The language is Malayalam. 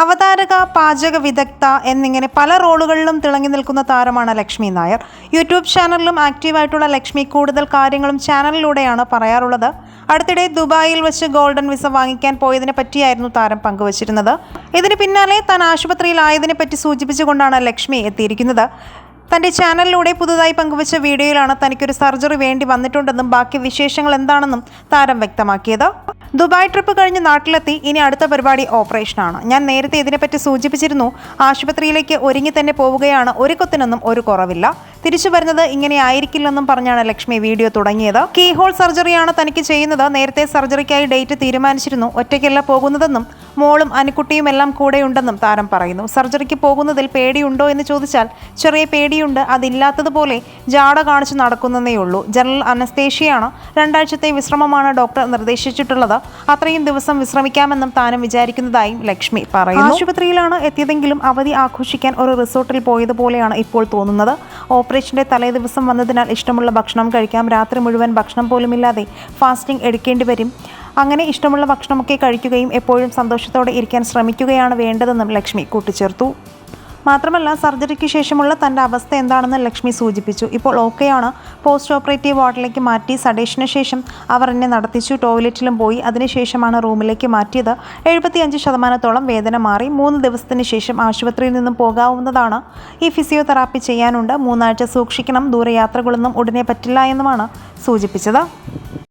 അവതാരക പാചക വിദഗ്ധ എന്നിങ്ങനെ പല റോളുകളിലും തിളങ്ങി നിൽക്കുന്ന താരമാണ് ലക്ഷ്മി നായർ. യൂട്യൂബ് ചാനലിലും ആക്റ്റീവായിട്ടുള്ള ലക്ഷ്മി കൂടുതൽ കാര്യങ്ങളും ചാനലിലൂടെയാണ് പറയാറുള്ളത്. അടുത്തിടെ ദുബായിൽ വെച്ച് ഗോൾഡൻ വിസ വാങ്ങിക്കാൻ പോയതിനെ പറ്റിയായിരുന്നു താരം പങ്കുവച്ചിരുന്നത്. ഇതിന് പിന്നാലെ താൻ ആശുപത്രിയിലായതിനെ പറ്റി സൂചിപ്പിച്ചുകൊണ്ടാണ് ലക്ഷ്മി എത്തിയിരിക്കുന്നത്. തന്റെ ചാനലിലൂടെ പുതുതായി പങ്കുവച്ച വീഡിയോയിലാണ് തനിക്കൊരു സർജറി വേണ്ടി വന്നിട്ടുണ്ടെന്നും ബാക്കി വിശേഷങ്ങൾ എന്താണെന്നും താരം വ്യക്തമാക്കിയത്. ദുബായ് ട്രിപ്പ് കഴിഞ്ഞ് നാട്ടിലെത്തി. ഇനി അടുത്ത പരിപാടി ഓപ്പറേഷനാണ് ഞാൻ നേരത്തെ ഇതിനെപ്പറ്റി സൂചിപ്പിച്ചിരുന്നു. ആശുപത്രിയിലേക്ക് ഒരുങ്ങി തന്നെ പോവുകയാണ്. ഒരു കൊത്തിനൊന്നും ഒരു കുറവില്ല. തിരിച്ചു വരുന്നത് ഇങ്ങനെ ആയിരിക്കില്ലെന്നും പറഞ്ഞാണ് ലക്ഷ്മി വീഡിയോ തുടങ്ങിയത്. കീഹോൾ സർജറിയാണ് തനിക്ക് ചെയ്യുന്നത്. നേരത്തെ സർജറിക്കായി ഡേറ്റ് തീരുമാനിച്ചിരുന്നു. ഒറ്റയ്ക്കല്ല പോകുന്നതെന്നും മോളും അനുക്കുട്ടിയും എല്ലാം കൂടെയുണ്ടെന്നും താരം പറയുന്നു. സർജറിക്ക് പോകുന്നതിൽ പേടിയുണ്ടോ എന്ന് ചോദിച്ചാൽ ചെറിയ പേടിയുണ്ട്. അതില്ലാത്തതുപോലെ ജാട കാണിച്ച് നടക്കുന്നതേ ഉള്ളൂ ജനറൽ അനസ്തേഷ്യയാണ് രണ്ടാഴ്ചത്തെ വിശ്രമമാണ് ഡോക്ടർ നിർദ്ദേശിച്ചിട്ടുള്ളത്. അത്രയും ദിവസം വിശ്രമിക്കാമെന്നും താനും വിചാരിക്കുന്നതായും ലക്ഷ്മി പറയുന്നു. ആശുപത്രിയിലാണ് എത്തിയതെങ്കിലും അവധി ആഘോഷിക്കാൻ ഒരു റിസോർട്ടിൽ പോയതുപോലെയാണ് ഇപ്പോൾ തോന്നുന്നത്. ഓപ്പറേഷന്റെ തലേ ദിവസം വന്നതിനാൽ ഇഷ്ടമുള്ള ഭക്ഷണം കഴിക്കാം. രാത്രി മുഴുവൻ ഭക്ഷണം പോലുമില്ലാതെ ഫാസ്റ്റിംഗ് എടുക്കേണ്ടി വരും. അങ്ങനെ ഇഷ്ടമുള്ള ഭക്ഷണമൊക്കെ കഴിക്കുകയും എപ്പോഴും സന്തോഷത്തോടെ ഇരിക്കാൻ ശ്രമിക്കുകയാണ് വേണ്ടതെന്നും ലക്ഷ്മി കൂട്ടിച്ചേർത്തു. മാത്രമല്ല സർജറിക്ക് ശേഷമുള്ള തന്റെ അവസ്ഥ എന്താണെന്ന് ലക്ഷ്മി സൂചിപ്പിച്ചു. ഇപ്പോൾ ഓക്കെയാണ്. പോസ്റ്റ് ഓപ്പറേറ്റീവ് വാർഡിലേക്ക് മാറ്റി സഡേഷന് ശേഷം അവർ എന്നെ നടത്തിച്ചു. ടോയ്ലറ്റിലും പോയി. അതിനുശേഷമാണ് റൂമിലേക്ക് മാറ്റിയത്. എഴുപത്തിയഞ്ച് ശതമാനത്തോളം വേദന മാറി. മൂന്ന് ദിവസത്തിന് ശേഷം ആശുപത്രിയിൽ നിന്നും പോകാവുന്നതാണ്. ഈ ഫിസിയോതെറാപ്പി ചെയ്യാനുണ്ട്. മൂന്നാഴ്ച സൂക്ഷിക്കണം. ദൂരയാത്രകളൊന്നും ഉടനെ പറ്റില്ല എന്നുമാണ് സൂചിപ്പിച്ചത്.